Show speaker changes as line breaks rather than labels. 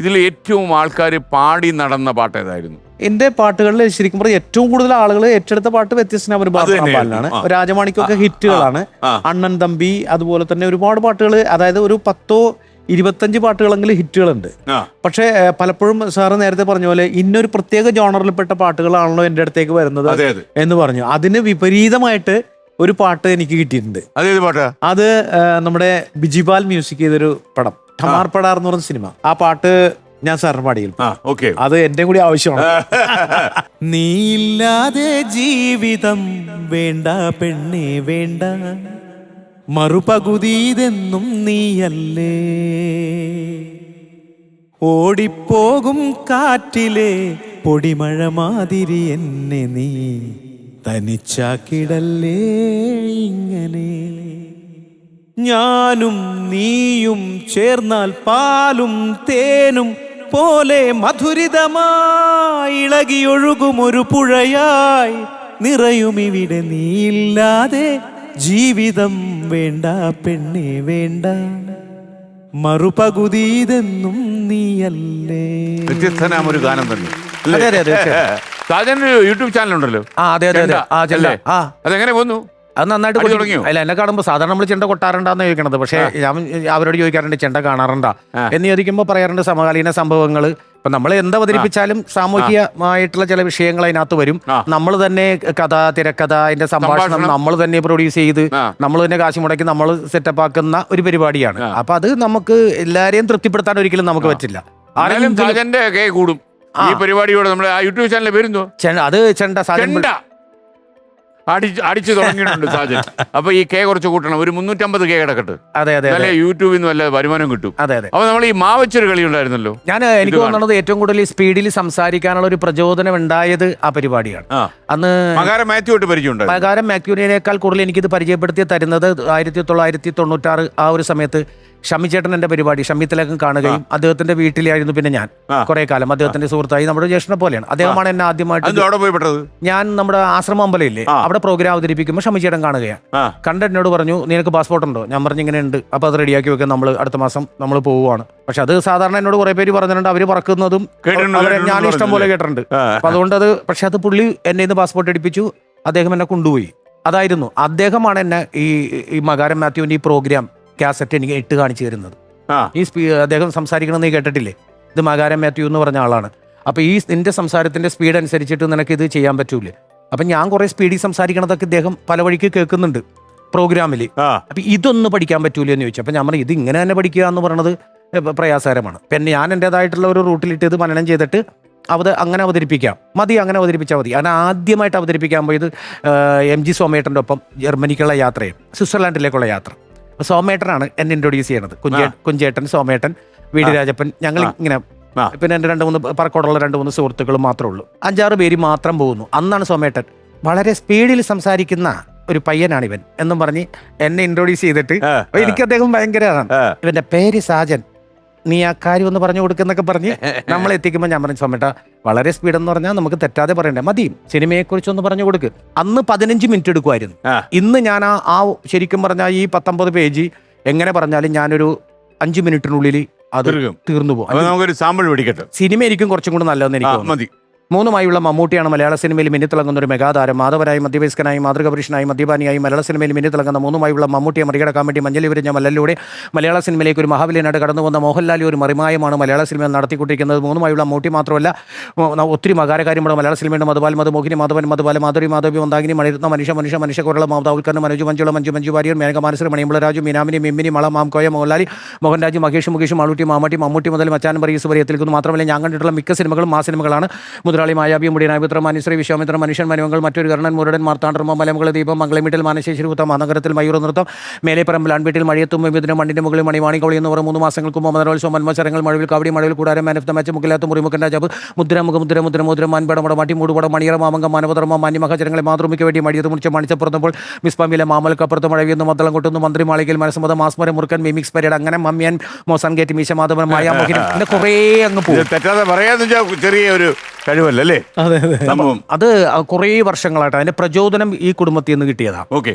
ഇതിൽ ഏറ്റവും ആൾക്കാർ പാടി നടന്ന പാട്ട് ഏതായിരുന്നു?
എന്റെ പാട്ടുകളിൽ ശരിക്കും പറഞ്ഞാൽ ഏറ്റവും കൂടുതൽ ആളുകൾ ഏറ്റെടുത്ത പാട്ട്
തന്നെയായിരുന്നു.
രാജമാണിക്കൊക്കെ ഹിറ്റുകളാണ്. അണ്ണൻ തമ്പി അതുപോലെ തന്നെ ഒരുപാട് പാട്ടുകൾ അതായത് ഒരു പത്തോ ഇരുപത്തഞ്ച് പാട്ടുകളെങ്കിലും ഹിറ്റുകളുണ്ട്. പക്ഷെ പലപ്പോഴും സാറ് നേരത്തെ പറഞ്ഞ പോലെ ഇന്നൊരു പ്രത്യേക ജോണറിൽപ്പെട്ട പാട്ടുകളാണല്ലോ എന്റെ അടുത്തേക്ക് വരുന്നത് എന്ന് പറഞ്ഞു. അതിന് വിപരീതമായിട്ട് ഒരു പാട്ട് എനിക്ക് കിട്ടിയിട്ടുണ്ട്. അത് നമ്മുടെ ബിജിപാൽ മ്യൂസിക് ചെയ്തൊരു പടം. ഠമാർ പടാർ എന്ന് പറഞ്ഞ സിനിമ. ആ പാട്ട് ഞാൻ സാറിന് പാടിയിൽ
ആ ഓക്കെ.
അത് എന്റെ കൂടി ആവശ്യമാണ്.
നീയില്ലാതെ ജീവിതം വേണ്ട പെണ്ണെ വേണ്ട. മറുപകുതി ഇതെന്നും നീയല്ലേ. ഓടിപ്പോകും കാറ്റിലെ പൊടിമഴ മാതിരി എന്നെ നീ തനിച്ചാക്കിടല്ലേ ഇങ്ങനെ. ഞാനും നീയും ചേർന്നാൽ പാലും തേനും പോലെ മധുരിതമായി ഒരു പുഴയായി. നിറയും ഇവിടെ നീയില്ലാതെ ജീവിതം വേണ്ട പെണ്ണെ വേണ്ട. മറുപകുതീതെന്നും നീയല്ലേ.
വ്യത്യസ്തനാം ഒരു ഗാനം തന്നെ.
അതെ, അതെ, അതെ,
സാജന് യൂട്യൂബ് ചാനൽ ഉണ്ടല്ലോ
ആ അതെ അതെ അതെ. ആ
ചെല്ലേ.
ആ.
അതെങ്ങനെ പോന്നു?
അത് നന്നായിട്ട് കൊടി
തുടങ്ങിയോ?
അല്ല എന്നെ കാണുമ്പോൾ സാധാരണ നമ്മൾ ചെണ്ട കൊട്ടാറുണ്ടാന്ന് ചോദിക്കണത്. പക്ഷേ ഞാൻ അവരോട് ചോദിക്കാറുണ്ട് ചെണ്ട കാണാറുണ്ടാ? എന്ന് ചോദിക്കുമ്പോൾ പറയാറുണ്ട് സമകാലീന സംഭവങ്ങൾ ഇപ്പൊ നമ്മൾ എന്ത് അവതരിപ്പിച്ചാലും സാമൂഹികമായിട്ടുള്ള ചില വിഷയങ്ങൾ അതിനകത്ത് വരും.
ആ.
നമ്മൾ തന്നെ കഥ തിരക്കഥ അതിന്റെ സംഭാഷണം
സംഭാഷണം.
നമ്മൾ തന്നെ പ്രൊഡ്യൂസ് ചെയ്ത്
ആ.
നമ്മൾ തന്നെ കാശ് മുടക്കി നമ്മൾ സെറ്റപ്പ് ആക്കുന്ന ഒരു പരിപാടിയാണ്. അപ്പൊ അത് നമുക്ക് എല്ലാരെയും തൃപ്തിപ്പെടുത്താൻ ഒരിക്കലും നമുക്ക് പറ്റില്ല. ആരെങ്കിലും
കേ കൂടും. ഈ പരിപാടിയോട് നമ്മുടെ ആ യൂട്യൂബ് വരുന്നോ
ചെണ്ട- അത് ചെണ്ട സാധനം
ചെണ്ട. അടിച്ച് അടിച്ചു തുടങ്ങിയിട്ടുണ്ട് സാജൻ. അപ്പൊ ഈ കെ കുറച്ച് കൂട്ടണം. ഒരു മുന്നൂറ്റമ്പത് കെ കിടക്കട്ടെ.
അതെ അതെ
നല്ല യൂട്യൂബിൽ നിന്ന് വല്ല വരുമാനം കിട്ടും.
അതെ അതെ.
അപ്പൊ നമ്മൾ ഈ മാവച്ചൊരു കളി ഉണ്ടായിരുന്നല്ലോ.
ഞാൻ എനിക്ക് തോന്നുന്നത് ഏറ്റവും കൂടുതൽ സ്പീഡിൽ സംസാരിക്കാനുള്ള ഒരു പ്രചോദനം ഉണ്ടായത് ആ പരിപാടിയാണ്. അന്ന്
മകാരം മാത്യു ആയിട്ട് പരിചയം
പകരം മാക്യൂരിയേക്കാൾ കൂടുതൽ എനിക്കിത് പരിചയപ്പെടുത്തി തരുന്നത് ആയിരത്തി തൊള്ളായിരത്തി തൊണ്ണൂറ്റാറ് ആ ഒരു സമയത്ത് ഷമ്മി ചേട്ടൻ എന്റെ പരിപാടി ഷമ്മി തിലകം കാണുകയും അദ്ദേഹത്തിന്റെ വീട്ടിലായിരുന്നു പിന്നെ ഞാൻ. കുറെ കാലം. അദ്ദേഹത്തിന്റെ സുഹൃത്തായി നമ്മുടെ ജ്യേഷ്ഠനെ പോലെയാണ്. അദ്ദേഹമാണ് എന്നെ ആദ്യമായിട്ട് ഞാൻ നമ്മുടെ ആശ്രമം
അമ്പലയില്ലേ?
അവിടെ പ്രോഗ്രാം അവതരിപ്പിക്കുമ്പോൾ ഷമ്മി ചേട്ടൻ കാണുകയാണ് കണ്ട എന്നോട് പറഞ്ഞു നിനക്ക് പാസ്പോർട്ട് ഉണ്ടോ? ഞാൻ പറഞ്ഞു ഇങ്ങനെ ഉണ്ട്. അപ്പൊ അത് റെഡിയാക്കി വെക്കാൻ നമ്മൾ അടുത്ത മാസം നമ്മൾ പോവുകയാണ് പക്ഷെ അത് സാധാരണ എന്നോട് കുറെ പേര് പറഞ്ഞിട്ടുണ്ട്. അവർ പറക്കുന്നതും അവരെ ഞാൻ ഇഷ്ടം പോലെ? കേട്ടിട്ടുണ്ട്. അപ്പൊ അതുകൊണ്ട് അത് പക്ഷെ അത് പുള്ളി എന്നെ ഇന്ന് പാസ്പോർട്ട് എടുപ്പിച്ചു. അദ്ദേഹം എന്നെ കൊണ്ടുപോയി. അതായിരുന്നു. അദ്ദേഹമാണ് എന്നെ ഈ ഈ മകാരം മാത്യുവിന്റെ ഈ പ്രോഗ്രാം കാസറ്റ് എനിക്ക് ഇട്ട് കാണിച്ചു തരുന്നത്.
ആ.
ഈ സ്പീ അദ്ദേഹം സംസാരിക്കണമെന്ന് നീ കേട്ടിട്ടില്ലേ? ഇത് മകാരം മാത്യു എന്ന് പറഞ്ഞ ആളാണ്. അപ്പോൾ ഈ നിന്റെ സംസാരത്തിന്റെ സ്പീഡ് അനുസരിച്ചിട്ട് നിനക്ക് ഇത് ചെയ്യാൻ പറ്റൂലേ. അപ്പൊ ഞാൻ കുറെ സ്പീഡിൽ സംസാരിക്കണതൊക്കെ ഇദ്ദേഹം പല വഴിക്ക് കേൾക്കുന്നുണ്ട് പ്രോഗ്രാമിൽ അപ്പൊ ഇതൊന്ന് പഠിക്കാൻ പറ്റൂലേ എന്ന് ചോദിച്ചു. അപ്പൊ ഞാൻ പറഞ്ഞു ഇത് ഇങ്ങനെ തന്നെ പഠിക്കുക എന്ന് പറഞ്ഞത് പ്രയാസകരമാണ്. പിന്നെ ഞാൻ എന്റെതായിട്ടുള്ള ഒരു റൂട്ടിലിട്ട് ഇത് മനനം ചെയ്തിട്ട് അവത് അങ്ങനെ അവതരിപ്പിക്കാം. മതി അങ്ങനെ അവതരിപ്പിച്ചാൽ മതി. ഞാൻ ആദ്യമായിട്ട് അവതരിപ്പിക്കാൻ പോയത് എം ജി സോമേട്ടന്റെ ഒപ്പം ജർമ്മനിക്കുള്ള യാത്രയും സ്വിറ്റ്സർലാൻഡിലേക്കുള്ള യാത്ര. സോമേട്ടനാണ് എന്നെ ഇൻട്രൊഡ്യൂസ് ചെയ്യണത്. കുഞ്ചേ കുഞ്ചേട്ടൻ സോമേട്ടൻ വി ഡി രാജപ്പൻ ഞങ്ങൾ ഇങ്ങനെ പിന്നെ എന്റെ രണ്ട് മൂന്ന് പറക്കോടുള്ള രണ്ട് മൂന്ന് സുഹൃത്തുക്കളും മാത്രമേ ഉള്ളൂ. അഞ്ചാറ് പേര് മാത്രം പോകുന്നു. അന്നാണ് സോമേട്ടൻ വളരെ സ്പീഡിൽ സംസാരിക്കുന്ന ഒരു പയ്യനാണ് ഇവൻ എന്നും പറഞ്ഞ് എന്നെ ഇൻട്രൊഡ്യൂസ് ചെയ്തിട്ട് എനിക്ക് അദ്ദേഹം ഭയങ്കരമാണ് ഇവന്റെ പേര് സാജൻ. നീ ആ കാര്യം ഒന്ന് പറഞ്ഞു കൊടുക്കുന്നൊക്കെ പറഞ്ഞ് നമ്മൾ എത്തിക്കുമ്പോൾ ഞാൻ പറഞ്ഞു സോമേട്ട വളരെ സ്പീഡ് എന്ന് പറഞ്ഞാൽ നമുക്ക് തെറ്റാതെ പറയണ്ടേ? മതി സിനിമയെ കുറിച്ചൊന്ന് പറഞ്ഞു കൊടുക്ക്. അന്ന് പതിനഞ്ച് മിനിറ്റ് എടുക്കുമായിരുന്നു. ഇന്ന് ഞാൻ ആ ആ ശരിക്കും പറഞ്ഞാൽ ഈ പത്തൊമ്പത് പേജ് എങ്ങനെ പറഞ്ഞാലും ഞാനൊരു അഞ്ച് മിനിറ്റിനുള്ളിൽ അത്. തീർന്നു പോകും
നമുക്കൊരു സാമ്പിൾ പിടിക്കട്ടെ
സിനിമ ആയിരിക്കും കുറച്ചും കൂടെ നല്ലതെന്ന് എനിക്ക്
മതി.
മൂന്നുമായുള്ള മമ്മൂട്ടിയാണ് മലയാള സിനിമയിൽ മിന്നിത്തിളങ്ങുന്ന ഒരു മെഗാതാരം. മാധവനായി മധ്യവയസ്കനായി മാതൃകപുരുഷനായി മദ്യപാനിയായി മലയാള സിനിമയിൽ മിന്നിത്തിളങ്ങുന്ന മൂന്നുമായുള്ള മമ്മൂട്ടിയെ മറികടക്കാൻ വേണ്ടി മഞ്ഞലി വിരിഞ്ഞ മല്ലലിലൂടെ മലയാള സിനിമയിലേക്ക് ഒരു മഹാബലിനായിട്ട് കടന്നു വന്ന മോഹൻലാലി ഒരു മറിമായമാണ് മലയാള സിനിമയിൽ നടത്തിക്കൊണ്ടിരിക്കുന്നത്. മൂന്നുമായുള്ള മമ്മൂട്ടി മാത്രമല്ല ഒത്തിരി മകാരകാര്യമുള്ള മലയാള സിനിമയുടെ മധുപാൽ മധു മോഹിനി മാധവൻ മധുപാൽ മാധുരി മാധവി മന്ദാകിനി മണിരുന്ന മനുഷ്യ മനുഷ്യ മനുഷ്യ കുരള മമത ഉൽക്കണ്ണ മനോജ് മഞ്ജുള മഞ്ജു മഞ്ജു വാര്യർ മേനക മാനസർ രാജു മീനാമിനി മിമ്മിനി മള മാം കോയ മോഹൻലാലി മോഹൻരാജ് മഹേഷ് മുകേഷ് മാളൂട്ടി മാമട്ടി മമ്മൂട്ടി മുതൽ മച്ചാൻ പറയീസ് വരെ എത്തിക്കുന്നു മാത്രമല്ല ഞാൻ കണ്ടിട്ടുള്ള മിക്ക സിനിമകളും ആ സിനിമകളാണ് മുതലാളി മായാബി മുടിയനായപുത്ര മാനിശ്രീ വിശ്വാമിത്ര മനുഷ്യൻ മനുവങ്ങൾ മറ്റൊരു കർണൻ മുരടൻ മാർത്താണ്ഡർമ്മ മലമുകൾ ദീപം മംഗളമീട്ടിൽ മാനശേശ്വരി കുത്തം മാനഗരത്തിൽ മയൂർ നൃത്തം മേലെപ്പറമ്പിൽ ആൺവീട്ടിൽ മഴയത്തും വിധുന മണ്ണിന്റെ മുകളിൽ മണിവാണികോളി എന്ന് പറയുന്ന മൂന്ന് മാസങ്ങൾക്ക് മുമ്പ് മന്മത്സരങ്ങൾ മഴവിൽ കാവടി മഴവിൽ കൂടാരം മാൻ ഓഫ് ദ മാച്ച് മുക്കിലാത്ത മുറിമുക്കൻ ജബ് മുദ്ര മുഖ മുദ്ര മുദ്ര മുദ്ര മാൻപടം മടി മൂടുപടം മണിയറ മാമംഗം മാനവധർമ്മ മാന്യമഹചരങ്ങളെ മാതൃമിക്ക് വേണ്ടി മടിയത് മുറിച്ച് മണിച്ചപ്പുറത്തുമ്പോൾ മിസ്പാമിലെ മാമലക്കപ്പുറത്ത് മഴവിയെന്ന് മദ്ദളം കൊട്ടുന്നു മന്ത്രി മാളികയിൽ മനസ്സമ്മത മാസ്മരം മുറുക്കൻ മിമിക്സ് പരേഡ് അങ്ങനെ മമ്മിയൻ മോസാൻ ഗേറ്റ് മീശ മാധവൻ മായ കുറേ അങ്ങ് പോകും.
ചെറിയ ഒരു കഴിവല്ല?
അതെ അതെ.
സംഭവം.
അത് കുറേ വർഷങ്ങളായിട്ട് അതിന്റെ പ്രചോദനം ഈ കുടുംബത്തിൽ നിന്ന് കിട്ടിയതാണ്
ഓക്കെ.